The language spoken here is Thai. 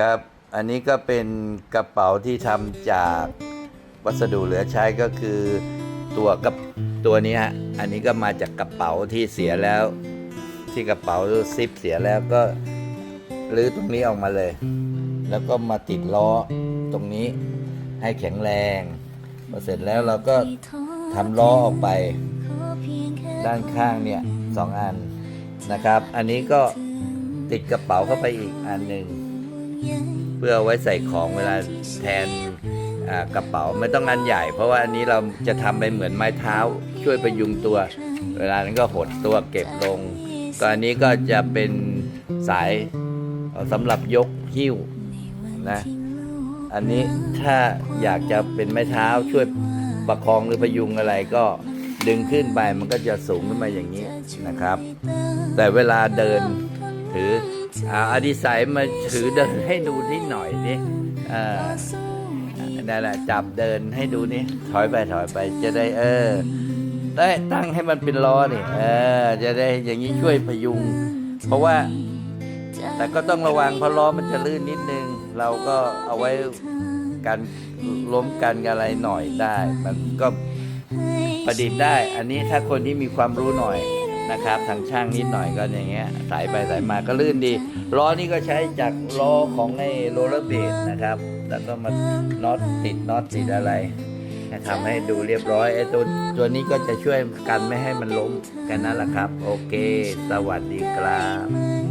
ครับ อันนี้ก็เป็นกระเป๋าที่ทำจากวัสดุเหลือใช้ก็คือตัวกับตัวนี้ฮะ อันนี้ก็มาจากกระเป๋าที่เสียแล้ว ที่กระเป๋าซิปเสียแล้วก็รื้อตรงนี้ออกมาเลย แล้วก็มาติดล้อตรงนี้ให้แข็งแรงพอเสร็จแล้วเราก็ทำล้อออกไป ด้านข้างเนี่ยสองอันนะครับ อันนี้ก็ติดกระเป๋าเข้าไปอีกอันหนึ่ง เพื่อไว้ใส่ของเวลาแทนกระเป๋าไม่ต้องอันใหญ่ เพราะว่าอันนี้เราจะทำไปเหมือนไม้เท้า ช่วยประยุงตัว เวลานั้นก็หดตัวเก็บลงก็อันนี้ก็จะเป็นสายสำหรับยกหิ้วนะอันนี้ถ้าอยากจะเป็นไม้เท้าช่วยประคองหรือประยุงอะไรก็ดึงขึ้นไปมันก็จะสูงขึ้นมาอย่างนี้นะครับ แต่เวลาเดินถือ อาอดิสัยมาถือเดินให้ดูนิดหน่อยนี่เออนั่นแหละจับเดินให้ดูนี่ถอยไปถอยไปจะได้เออได้ตั้งให้มันเป็นล้อนี่เออ จะได้อย่างนี้ช่วยพยุง เพราะว่า แต่ก็ต้องระวังเพราะล้อมันจะลื่นนิดนึง เราก็เอาไว้กันล้มกันอะไรหน่อยได้ มันก็ประดิษฐ์ได้ อันนี้ถ้าคนที่มีความรู้หน่อย นะครับ ทางช่างนิดหน่อยก็อย่างเงี้ยสายไปสายมาก็ลื่นดี ล้อนี่ก็ใช้จากล้อของไอ้โรลเลอร์เบดนะครับ แล้วก็มาน็อตติดน็อตติดอะไรทำให้ดูเรียบร้อยไอ้ตัวตัวนี้ก็จะช่วยกันไม่ให้มันล้มกันนั่นแหละครับ โอเค สวัสดีครับ